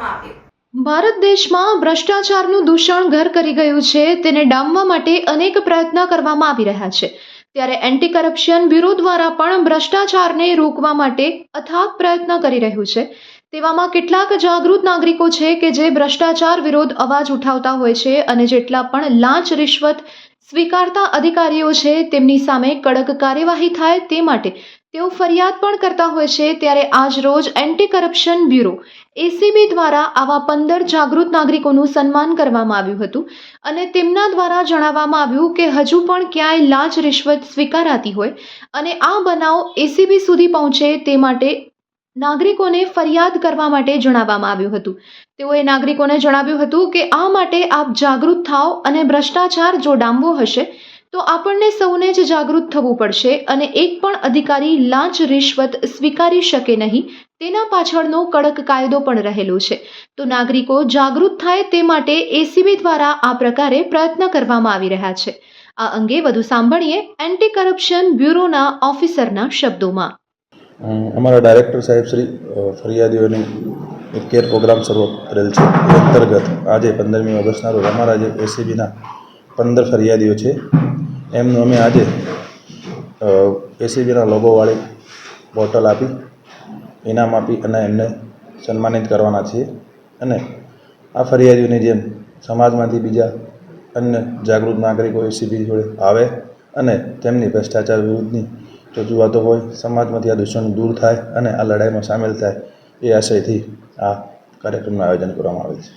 પ્રદેશમાં ભ્રષ્ટાચારનું દૂષણ ઘર કરી ગયું છે, તેને ડામવા માટે અનેક પ્રયત્ન કરવામાં આવી રહ્યા છે. ત્યારે એન્ટી કરપ્શન બ્યુરો દ્વારા પણ ભ્રષ્ટાચારને રોકવા માટે અથાગ પ્રયત્ન કરી રહ્યું છે. તેવામાં કેટલાક જાગૃત નાગરિકો છે કે જે ભ્રષ્ટાચાર વિરોધ અવાજ ઉઠાવતા હોય છે અને જેટલા પણ લાંચ રિશ્વત સ્વીકારતા અધિકારીઓ છે, તેમની સામે કડક કાર્યવાહી થાય તે માટે તેઓ ફરિયાદ પણ કરતા હોય છે ત્યારે આજ રોજ એન્ટી કરપ્શન બ્યુરો એસીબી દ્વારા આવા પંદર જાગૃત નાગરિકોનું સન્માન કરવામાં આવ્યું હતું અને તેમના દ્વારા જણાવવામાં આવ્યું કે હજુ પણ ક્યાંય લાંચ રિશ્વત સ્વીકારાતી હોય અને આ બનાવ એસીબી સુધી પહોંચે તે માટે નાગરિકોને ફરિયાદ કરવા માટે જણાવવામાં આવ્યું હતું. તેઓએ નાગરિકોને જણાવ્યું હતું કે આ માટે આપ જાગૃત થાઓ અને ભ્રષ્ટાચાર જો ડામવો હશે તો આપણને સૌને જ જાગૃત થવું પડશે અને એક પણ અધિકારી લાંચ રિશ્વત સ્વીકારી શકે નહીં, તેના પાછળનો કડક કાયદો પણ રહેલો છે. તો નાગરિકો જાગૃત થાય તે માટે એસીબી દ્વારા આ પ્રકારે પ્રયત્ન કરવામાં આવી રહ્યા છે. આ અંગે વધુ સાંભળીએ એન્ટી કરપ્શન બ્યુરોના ઓફિસરના શબ્દોમાં. અમારા ડાયરેક્ટર સાહેબ શ્રી ફરિયાદીઓની કેર પ્રોગ્રામ શરૂ કરેલ છે. અંતર્ગત આજે પંદરમી ઓગસ્ટના રોજ અમારા જે એસીબીના પંદર ફરિયાદીઓ છે. એમનું અમે આજે એસીબીના લોગોવાળી બોટલ આપી, ઇનામ આપી અને એમને સન્માનિત કરવાના છીએ. અને આ ફરિયાદીઓની જેમ સમાજમાંથી બીજા અન્ય જાગૃત નાગરિકો એસીબી જોડે આવે અને તેમની ભ્રષ્ટાચાર વિરુદ્ધની રજૂઆતો હોય, સમાજમાંથી આ દૂષણ દૂર થાય અને આ લડાઈમાં સામેલ થાય, એ આશયથી આ કાર્યક્રમનું આયોજન કરવામાં આવે છે.